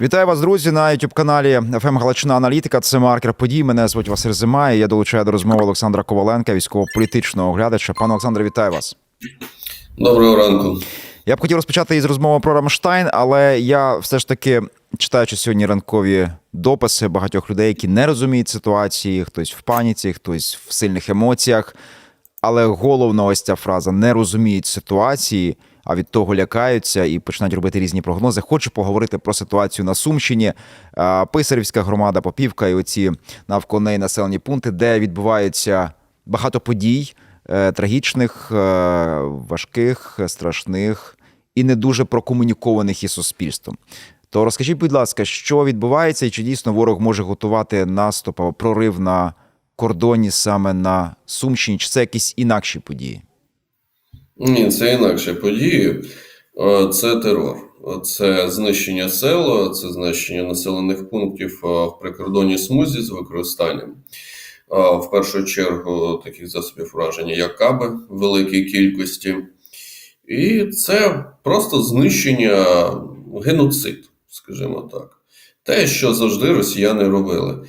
Вітаю вас, друзі, на youtube каналі ФМ Галичина Аналітика. Це маркер подій. Мене звуть Василь Зима. і Я долучаю до розмови Олександра Коваленка, військово-політичного оглядача. Пане Олександре, вітаю вас. Доброго ранку. Я б хотів розпочати із розмови про Рамштайн, але я все ж таки читаючи сьогодні ранкові дописи багатьох людей, які не розуміють ситуації, хтось в паніці, хтось в сильних емоціях. Але головна ось ця фраза не розуміють ситуації, а від того лякаються і починають робити різні прогнози. Хочу поговорити про ситуацію на Сумщині, Писарівська громада, Попівка і оці навколо неї населені пункти, де відбувається багато подій е, трагічних, е, важких, страшних і не дуже прокомунікованих із суспільством. То розкажіть, будь ласка, що відбувається, і чи дійсно ворог може готувати наступ або прорив на кордоні саме на Сумщині, чи це якісь інакші події? Ні, це інакше події. Е, Це терор, це знищення сел, це знищення населених пунктів е, в прикордонній смузі з використанням е, в першу чергу таких засобів враження, як каби в великій кількості. І це просто знищення геноцид, скажімо так. Те, що завжди росіяни робили.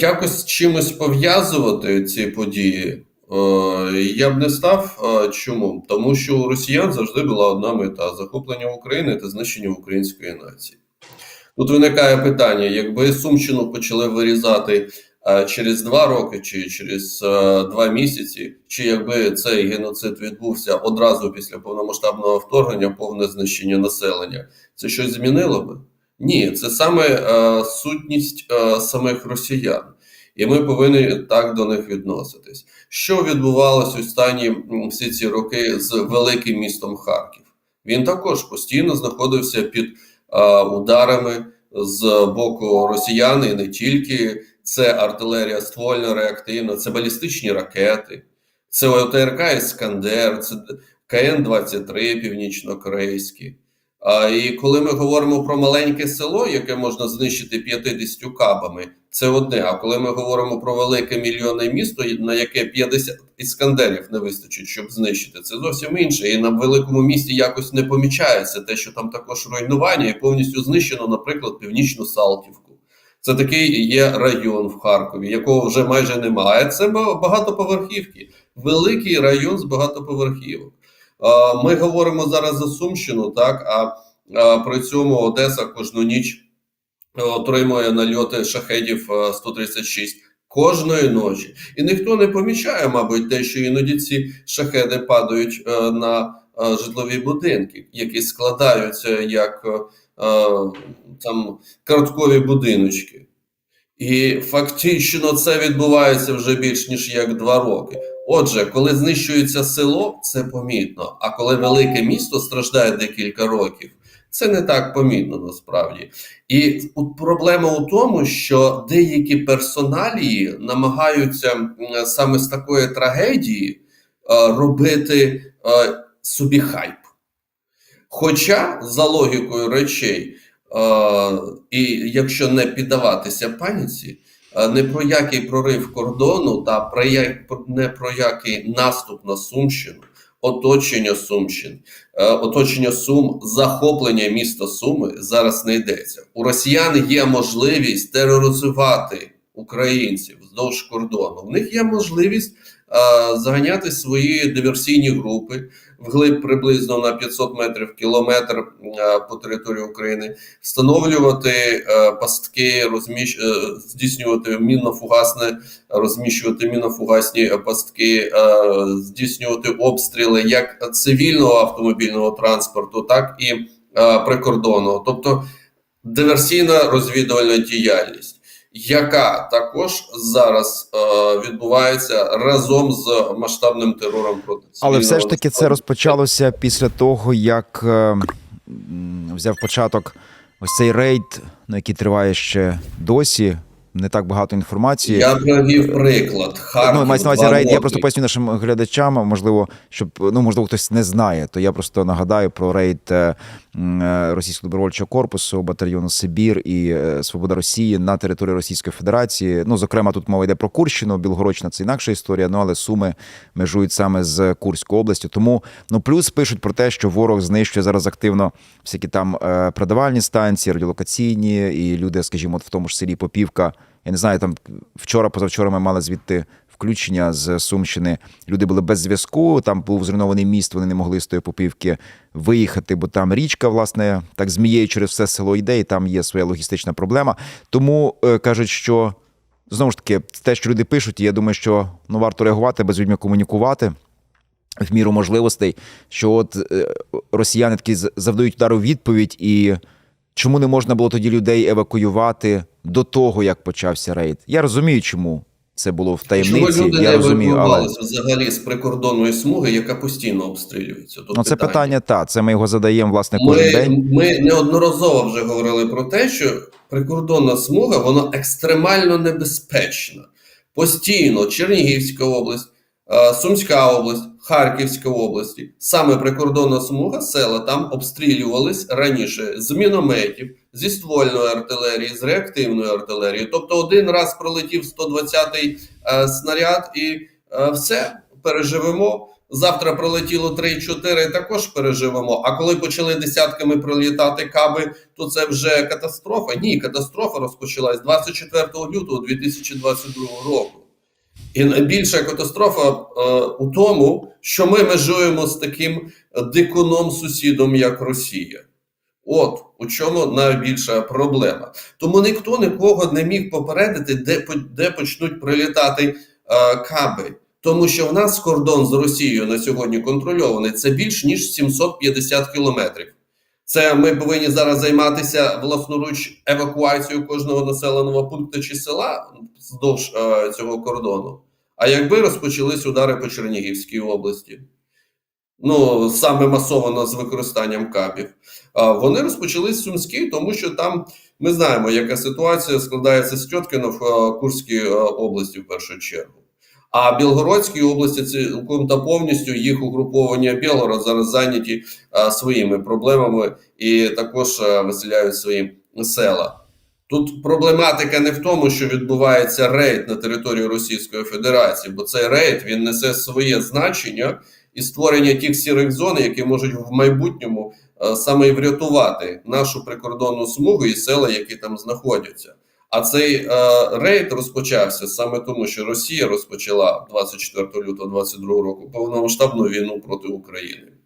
Якось чимось пов'язувати ці події. Е, Я б не став. Е, Чому? Тому що у росіян завжди була одна мета захоплення України та знищення української нації. Тут виникає питання: якби Сумщину почали вирізати е, через два роки чи через два місяці, чи якби цей геноцид відбувся одразу після повномасштабного вторгнення, повне знищення населення, це щось змінило би? Ні, це саме сутність самих росіян. І ми повинні так до них відноситись. Що відбувалося останні всі ці роки з великим містом Харків? Він також постійно знаходився під е, ударами з боку росіян, і не тільки це артилерія ствольна, реактивна, це балістичні ракети, це ОТРК Іскандер, це КН-23 північно-корейські. І коли ми говоримо про маленьке село, яке можна знищити 50 кабами, це одне. А коли ми говоримо про велике мільйонне місто, на яке 50 іскандерів не вистачить, щоб знищити, це зовсім інше. І на великому місті якось не помічається те, що там також руйнування і повністю знищено, наприклад, північну Салтівку. Це такий є район в Харкові, якого вже майже немає. Це багатоповерхівки, великий район з багатоповерхівок. А, Ми говоримо зараз за Сумщину, так а, при цьому Одеса кожну ніч е, отримує нальоти шахедів е, 136 кожної ночі. І ніхто не помічає, мабуть, те, що іноді ці шахеди падають е, на е, житлові будинки, які складаються як е, е, там карткові будиночки. І фактично це відбувається вже більш ніж як два роки. Отже, коли знищується село, це помітно. А коли велике місто страждає декілька років, це не так помітно насправді. І проблема у тому, що деякі персоналії намагаються саме з такої трагедії е, робити е, собі хайп. Хоча, за логікою речей, е, і якщо не піддаватися паніці, не про який прорив кордону та про як, не про який наступ на Сумщину, оточення Сумщин, е, оточення Сум, захоплення міста Суми зараз не йдеться. У росіян є можливість тероризувати українців вздовж кордону. В них є можливість е, заганяти свої диверсійні групи вглиб приблизно на 500 метрів кілометр е, по території України, встановлювати е, пастки, розміщ... е, здійснювати мінно-фугасне, розміщувати мінно-фугасні пастки, е, здійснювати обстріли як цивільного автомобільного транспорту, так і е, прикордонного, тобто диверсійна розвідувальна діяльність. Яка також зараз е, відбувається разом з масштабним терором проти Але все ж таки це розпочалося після того, як е, взяв початок ось цей рейд, на який триває ще досі не так багато інформації. Я привів приклад. Харків, ну, мається на увазі рейд. Я просто поясню нашим глядачам, можливо, щоб ну можливо хтось не знає, то я просто нагадаю про рейд е, е, російського добровольчого корпусу, батальйону Сибір і е, Свобода Росії на території Російської Федерації. Ну, зокрема, тут мова йде про Курщину, Білгородщина це інакша історія. Ну але Суми межують саме з Курською областю. Тому ну плюс пишуть про те, що ворог знищує зараз активно всякі там продавальні станції, радіолокаційні, і люди, скажімо, от в тому ж селі Попівка. Я не знаю, там вчора, позавчора ми мали звідти включення з Сумщини. Люди були без зв'язку. Там був зруйнований міст. Вони не могли з тої попівки виїхати, бо там річка, власне, так змією через все село йде, і там є своя логістична проблема. Тому е, кажуть, що знову ж таки, те, що люди пишуть, я думаю, що ну варто реагувати, без людьми комунікувати. В міру можливостей, що от е, росіяни такі завдають удару відповідь, і чому не можна було тоді людей евакуювати до того, як почався рейд? Я розумію, чому це було в таємниці. Чому люди я не розумію, але взагалі з прикордонної смуги, яка постійно обстрілюється? Тут ну це питання та це ми його задаємо власне кожен Ми, день. ми неодноразово вже говорили про те, що прикордонна смуга вона екстремально небезпечна. Постійно Чернігівська область, е, Сумська область, Харківська область, саме прикордонна смуга, села там обстрілювались раніше з мінометів, зі ствольної артилерії, з реактивної артилерії. Тобто один раз пролетів 120-й е, снаряд і е, все переживемо. Завтра пролетіло 3-4, також переживемо. А коли почали десятками пролітати каби, то це вже катастрофа. Ні, катастрофа розпочалась 24 лютого 2022 року. І найбільша катастрофа е, у тому, що ми межуємо з таким дикуном сусідом, як Росія. От у чому найбільша проблема. Тому ніхто нікого не міг попередити, де, де почнуть прилітати е, каби. Тому що в нас кордон з Росією на сьогодні контрольований це більш ніж 750 кілометрів. Це ми повинні зараз займатися власноруч евакуацією кожного населеного пункту чи села вздовж е, цього кордону. А якби розпочались удари по Чернігівській області, ну саме масово з використанням кабів, а вони розпочались в Сумській, тому що там ми знаємо, яка ситуація складається з Тьоткіно в е, Курській е, області в першу чергу. А Білгородській області цілком та повністю їх угруповання Білгород зараз зайняті а, своїми проблемами і також а, виселяють свої села. Тут проблематика не в тому, що відбувається рейд на території Російської Федерації, бо цей рейд він несе своє значення і створення тих сірих зон, які можуть в майбутньому а, саме і врятувати нашу прикордонну смугу і села, які там знаходяться. А цей е, рейд розпочався саме тому, що Росія розпочала 24 лютого 2022 року повномасштабну війну проти України.